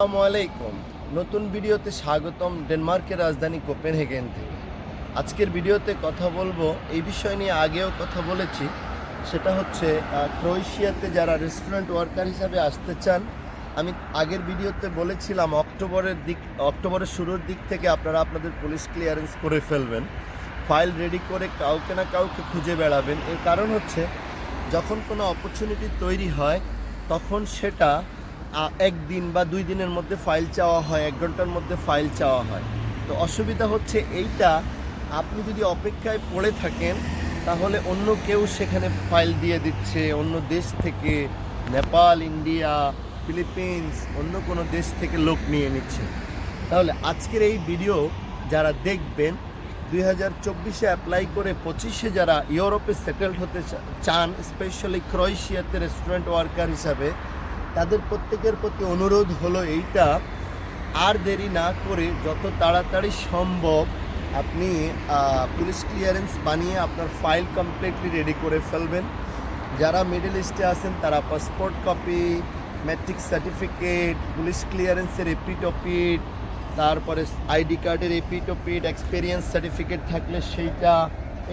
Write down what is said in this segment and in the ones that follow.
আসসালামু আলাইকুম। নতুন ভিডিওতে স্বাগতম ডেনমার্কের রাজধানী কোপেনহেগেন থেকে। আজকের ভিডিওতে কথা বলব, এই বিষয় নিয়ে আগেও কথা বলেছি। সেটা হচ্ছে ক্রোয়েশিয়াতে যারা রেস্টুরেন্ট ওয়ার্কার হিসাবে আসতে চান, আমি আগের ভিডিওতে বলেছিলাম, অক্টোবরের দিক, অক্টোবরের শুরুর দিক থেকে আপনারা আপনাদের পুলিশ ক্লিয়ারেন্স করে ফেলবেন। ফাইল রেডি করে কাউকে না কাউকে খুঁজে বেড়াবেন। এর কারণ হচ্ছে, যখন কোনো অপরচুনিটি তৈরি হয়, তখন সেটা একদিন বা দুই দিনের মধ্যে ফাইল চাওয়া হয়, এক ঘণ্টার মধ্যে ফাইল চাওয়া হয়। তো অসুবিধা হচ্ছে এইটা, আপনি যদি অপেক্ষায় পড়ে থাকেন, তাহলে অন্য কেউ সেখানে ফাইল দিয়ে দিচ্ছে, অন্য দেশ থেকে, নেপাল, ইন্ডিয়া, ফিলিপিন্স, অন্য কোনো দেশ থেকে লোক নিয়ে নিচ্ছে। তাহলে আজকের এই ভিডিও যারা দেখবেন, দুই হাজার চব্বিশে অ্যাপ্লাই করে পঁচিশে যারা ইউরোপে সেটেলড হতে চান স্পেশালি ক্রোয়েশিয়াতে রেস্টুরেন্ট ওয়ার্কার হিসাবে তাদের প্রত্যেকের প্রতি অনুরোধ হলো এইটা, আর দেরি না করে যত তাড়াতাড়ি সম্ভব আপনি পুলিশ ক্লিয়ারেন্স বানিয়ে আপনার ফাইল কমপ্লিটলি রেডি করে ফেলবেন। যারা মিডল ইস্টে আছেন, তারা passport copy matric certificate police ক্লিয়ারেন্সের এপিট অপিট তারপরে আইডি কার্ডের এপিট অপিট এক্সপিরিয়েন্স সার্টিফিকেট থাকলে সেইটা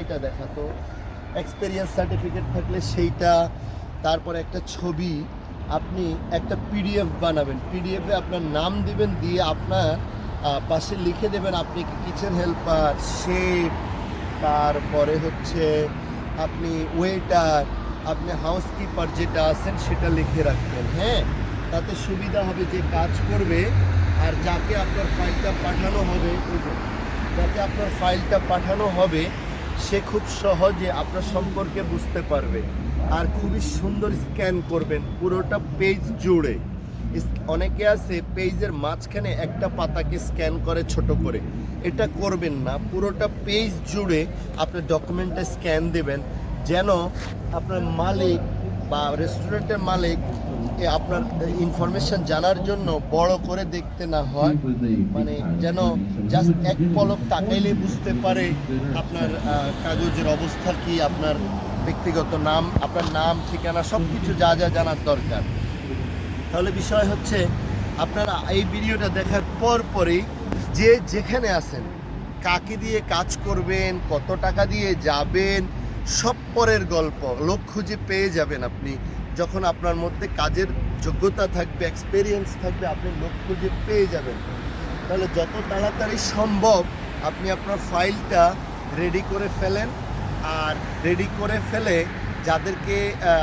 এটা দেখাতো এক্সপিরিয়েন্স সার্টিফিকেট থাকলে সেইটা, তারপরে একটা ছবি আপনি একটা পিডিএফ বানাবেন। পিডিএফে আপনার নাম দিবেন, দিয়ে আপনার পাশে লিখে দেবেন আপনি কিচেন হেল্পার শেফ তারপরে হচ্ছে আপনি ওয়েটার আপনি হাউসকিপার যেটা আছেন সেটা লিখে রাখবেন হ্যাঁ? তাতে সুবিধা হবে যে কাজ করবে আর যাকে আপনার ফাইলটা পাঠানো হবে, যাকে আপনার ফাইলটা পাঠানো হবে সে খুব সহজে আপনার সম্পর্কে বুঝতে পারবে আর খুবই সুন্দর স্ক্যান করবেন পুরোটা পেজ জুড়ে। অনেকে আছে পেজের মাঝখানে একটা পাতাকে স্ক্যান করে ছোট করে। এটা করবেন না, পুরোটা পেজ জুড়ে আপনার ডকুমেন্টটা স্ক্যান দেবেন, যেন আপনার মালিক বা রেস্টুরেন্টের মালিক আপনার ইনফরমেশন জানার জন্য বড় করে দেখতে না হয় মানে যেন জাস্ট এক পলক তাকাইলে বুঝতে পারে আপনার কাগজের অবস্থা কি, আপনার ব্যক্তিগত নাম, আপনার নাম, ঠিকানা সব কিছু যা যা জানার দরকার। তাহলে বিষয় হচ্ছে, আপনারা এই ভিডিওটা দেখার পর পরেই যে যেখানে আছেন, কাকে দিয়ে কাজ করবেন, কত টাকা দিয়ে যাবেন সব পরের গল্প, লোক খুঁজে পেয়ে যাবেন আপনি। যখন আপনার মধ্যে কাজের যোগ্যতা থাকবে এক্সপেরিয়েন্স থাকবে, আপনি লোক খুঁজে পেয়ে যাবেন। তাহলে যত তাড়াতাড়ি সম্ভব আপনি আপনার ফাইলটা রেডি করে ফেলেন। আর রেডি করে ফেলে যাদেরকে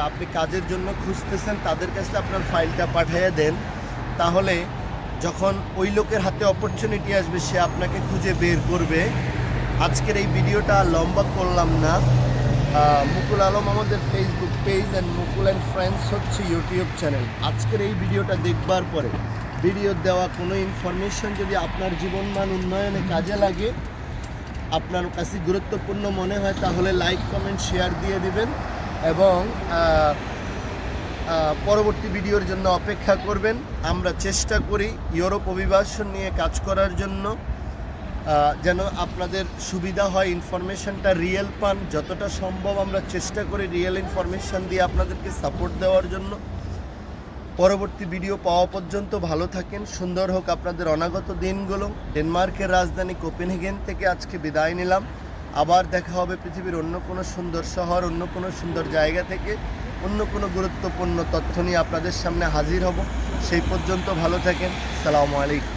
আপনি কাজের জন্য খুঁজতেছেন, তাদের কাছে আপনার ফাইলটা পাঠিয়ে দেন। তাহলে যখন ওই লোকের হাতে অপরচুনিটি আসবে, সে আপনাকে খুঁজে বের করবে। আজকের এই ভিডিওটা লম্বা করলাম না। মুকুল আলম আমাদের Facebook page and Mukul and friends হচ্ছে ইউটিউব চ্যানেল আজকের এই ভিডিওটা দেখবার পরে ভিডিও দেওয়া কোনো ইনফরমেশন যদি আপনার জীবনমান উন্নয়নে কাজে লাগে, আপনার কাছে গুরুত্বপূর্ণ মনে হয়, তাহলে লাইক কমেন্ট শেয়ার দিয়ে দিবেন এবং পরবর্তী ভিডিওর জন্য অপেক্ষা করবেন। আমরা চেষ্টা করি ইউরোপ অভিবাসন নিয়ে কাজ করার জন্য। যেন আপনাদের সুবিধা হয় ইনফরমেশনটা রিয়েল পান, যতটা সম্ভব আমরা চেষ্টা করি রিয়েল ইনফরমেশন দিয়ে আপনাদেরকে সাপোর্ট দেওয়ার জন্য। পরবর্তী ভিডিও পাওয়া পর্যন্ত ভালো থাকেন, সুন্দর হোক আপনাদের অনাগত দিনগুলো। ডেনমার্কের রাজধানী কোপেনহেগেন থেকে আজকে বিদায় নিলাম। আবার দেখা হবে পৃথিবীর অন্য কোনো সুন্দর শহর, অন্য কোনো সুন্দর জায়গা থেকে। অন্য কোনো গুরুত্বপূর্ণ তথ্য নিয়ে আপনাদের সামনে হাজির হব। সেই পর্যন্ত ভালো থাকেন। সালামু আলাইকুম।